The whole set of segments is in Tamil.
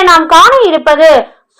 இன்று நாம் காண இருப்பது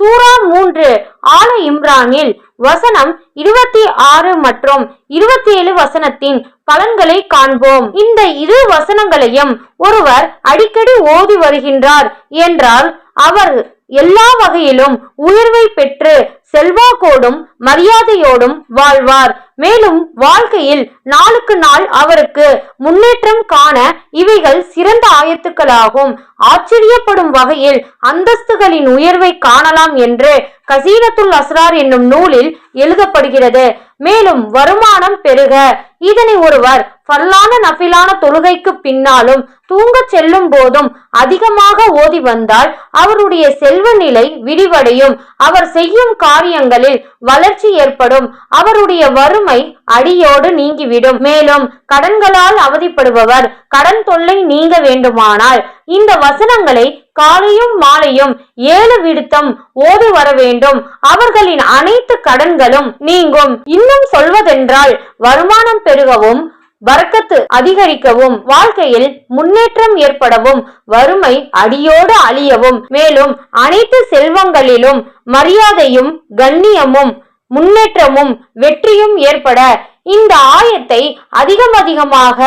சூரா மூன்று ஆல இம்ரானில் வசனம் இருபத்தி ஆறு மற்றும் இருபத்தி ஏழு வசனத்தின் பலன்களை காண்போம். இந்த இரு வசனங்களையும் ஒருவர் அடிக்கடி ஓதி வருகின்றார் என்றால் அவர் எல்லா வகையிலும் உயர்வை பெற்று செல்வாக்கோடும் மரியாதையோடும் வாழ்வார். மேலும் வாழ்க்கையில் நாளுக்கு நாள் அவருக்கு முன்னேற்றம் காண இவைகள் சிறந்த ஆயத்துக்களாகும். ஆச்சரியப்படும் வகையில் அந்தஸ்துகளின் உயர்வை காணலாம் என்று கசீனத்துல் அஸ்ரார் என்னும் நூலில் எழுதப்படுகிறது. மேலும் வருமானம் பெருக. இதனை ஒருவர் பல்லான நஃபிலான தொழுகைக்கு பின்னாலும் தூங்கச் செல்லும் போதும் அதிகமாக ஓதி வந்தால் அவருடைய செல்வ நிலை விரிவடையும். அவர் செய்யும் காரியங்களில் வளர்ச்சி ஏற்படும். அவருடைய வறுமை அடியோடு நீங்கிவிடும். மேலும் கடன்களால் அவதிப்படுபவர் கடன் தொல்லை நீங்க வேண்டுமானால் இந்த வசனங்களை காலையும் மாலையும் ஏழு விடுத்தம் ஓதி வர வேண்டும். அவர்களின் அனைத்து கடன்களும் நீங்கும். இன்னும் சொல்வதென்றால் வருமானம் பெருகவும் வரக்கத்து அதிகரிக்கவும் வாழ்க்கையில் முன்னேற்றம் ஏற்படவும் வறுமை அடியோடு அழியவும் மேலும் அனைத்து செல்வங்களிலும் மரியாதையும் கண்ணியமும் முன்னேற்றமும் வெற்றியும் ஏற்பட இந்த ஆயத்தை அதிகம் அதிகமாக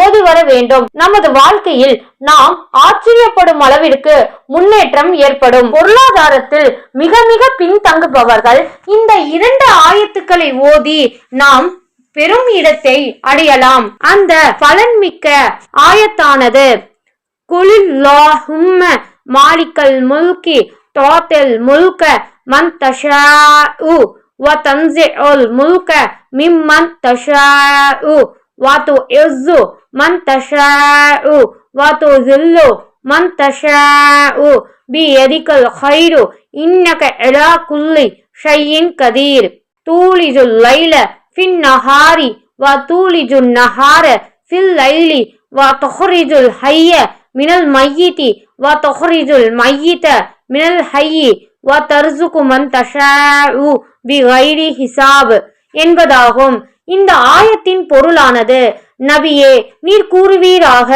ஓதி வர வேண்டும். நமது வாழ்க்கையில் நாம் ஆச்சரியப்படும் அளவிற்கு முன்னேற்றம் ஏற்படும். பொருளாதாரத்தில் மிக மிக பின்தங்குபவர்கள் இந்த இரண்டு ஆயத்துக்களை ஓதி நாம் பெரும் இடத்தை அடையலாம். அந்த பலன்மிக்க ஆயத்தானது குலில்லாஹும்ம மாலிக்கல் முல்கி தோத்தல் முல்க மன் தஷாஉ வ தன்சிஉல் முல்க மிம்மன் தஷாஉ வ துஇஸ்ஸு மன் தஷாஉ வ துஸில்லு மன் தஷாஉ பியதிகல் ஹைரு இன்னக இலா குல்லி ஷையின் கதீர். தூலிஜுல் லைல ஃபின் நஹாரி வ தூலிஜுன் நஹார ஃபில் லைலி வ துஹ்ரிஜுல் ஹைய மினல் மையிதி வ துஹ்ரிஜுல் மையித மினல் ஹையி வ தர்சுகு மன் தஷாஉ பி கைரி ஹிசாப் என்பதாகும். இந்த ஆயத்தின் பொருளானது நபியே நீர் கூறுவீராக.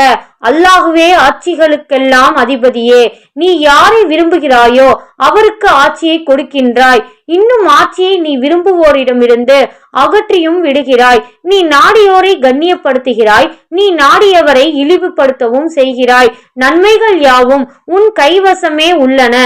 அல்லாஹுவே ஆட்சிகளுக்கெல்லாம் அதிபதியே. நீ யாரை விரும்புகிறாயோ அவருக்கு ஆட்சியை கொடுக்கின்றாய். இன்னும் ஆட்சியை நீ விரும்புவோரிடமிருந்து அகற்றியும் விடுகிறாய். நீ நாடியோரை கண்ணியப்படுத்துகிறாய். நீ நாடியவரை இழிவுபடுத்தவும் செய்கிறாய். நன்மைகள் யாவும் உன் கைவசமே உள்ளன.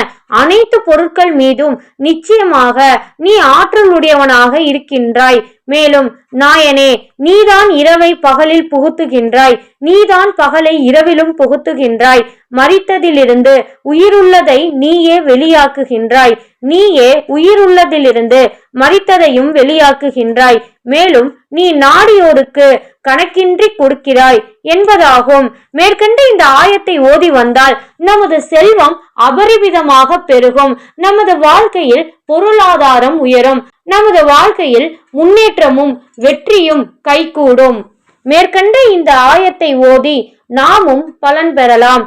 அனைத்து பொருட்கள் மீதும் நிச்சயமாக நீ ஆற்றலுடையவனாக இருக்கின்றாய். மேலும் நாயனே நீதான் இரவை பகலில் புகுத்துகின்றாய். நீதான் பகலை இரவிலும் புகுத்துகின்றாய். மறித்ததிலிருந்து உயிருள்ளதை நீயே வெளியாக்குகின்றாய். நீயே உயிருள்ளதிலிருந்து மறித்ததையும் வெளியாக்குகின்றாய். மேலும் நீ நாடியோருக்கு கணக்கின்றி கொடுக்கிறாய் என்பதாகும். மேற்கண்ட இந்த ஆயத்தை ஓதி வந்தால் நமது செல்வம் அபரிவிதமாக பெருகும். நமது வாழ்க்கையில் பொருளாதாரம் உயரும். நமது வாழ்க்கையில் முன்னேற்றமும் வெற்றியும் கைகூடும். மேற்கண்ட இந்த ஆயத்தை ஓதி நாமும் பலன் பெறலாம்.